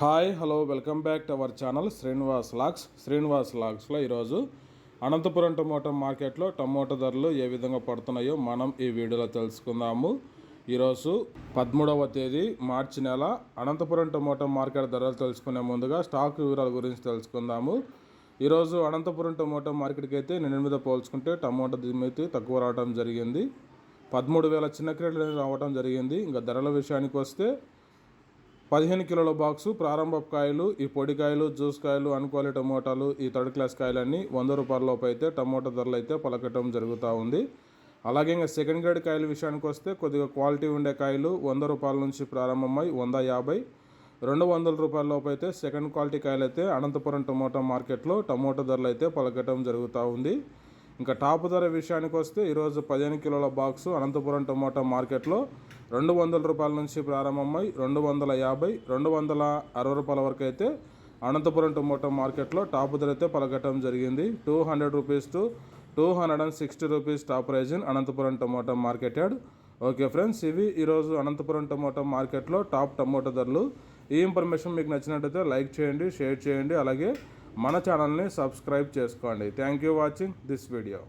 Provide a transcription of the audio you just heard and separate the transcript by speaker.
Speaker 1: Hi hello welcome back to our channel Srinivas lakhs Srinivas లాక్స్లో ఈరోజు Anantapuram tomato మార్కెట్లో టమోటా ధరలు ఏ విధంగా పడుతున్నాయో మనం ఈ వీడియోలో తెలుసుకుందాము. ఈరోజు పదమూడవ తేదీ మార్చి నెల. అనంతపురం టమోటా మార్కెట్ ధరలు తెలుసుకునే ముందుగా స్టాక్ వివరాల గురించి తెలుసుకుందాము. ఈరోజు అనంతపురం టమోటా మార్కెట్కి అయితే నిన్న మీద పోల్చుకుంటే టమోటా దిమ్మెత్తి తక్కువ రావడం జరిగింది. పదమూడు వేల చిన్న క్రేట్లు రావడం జరిగింది. ఇంకా ధరల విషయానికి వస్తే పదిహేను కిలోల బాక్సు ప్రారంభ కాయలు ఈ పొడి కాయలు జ్యూస్ కాయలు అనుకోవాలి టమోటాలు ఈ థర్డ్ క్లాస్ కాయలన్నీ వంద రూపాయలలోపు అయితే టమోటా ధరలు అయితే పలకటం జరుగుతూ ఉంది. అలాగే ఇంకా సెకండ్ గ్రేడ్ కాయల విషయానికి వస్తే కొద్దిగా క్వాలిటీ ఉండే కాయలు వంద రూపాయల నుంచి ప్రారంభమై వంద యాభై రెండు వందల రూపాయల లోపు అయితే సెకండ్ క్వాలిటీ కాయలు అయితే అనంతపురం టమోటా మార్కెట్లో టమోటా ధరలు అయితే పలకటం జరుగుతూ ఉంది. ఇంకా టాప్ ధర విషయానికి వస్తే ఈరోజు పదిహేను కిలోల బాక్సు అనంతపురం టమోటా మార్కెట్లో రెండు వందల రూపాయల నుంచి ప్రారంభమై రెండు వందల యాభై రెండు వందల అరవై రూపాయల వరకు అయితే అనంతపురం టమోటో మార్కెట్లో టాప్ ధర అయితే పలకటం జరిగింది. Two hundred rupees to two hundred and sixty rupees top price in Anantapuram tomato market add okay friends ఇవి ఈరోజు అనంతపురం టమోటో మార్కెట్లో టాప్ టమోటో ధరలు. ఈ ఇన్ఫర్మేషన్ మీకు నచ్చినట్టయితే లైక్ చేయండి షేర్ చేయండి అలాగే మన ఛానల్ని సబ్స్క్రైబ్ చేసుకోండి. Thank you watching this video.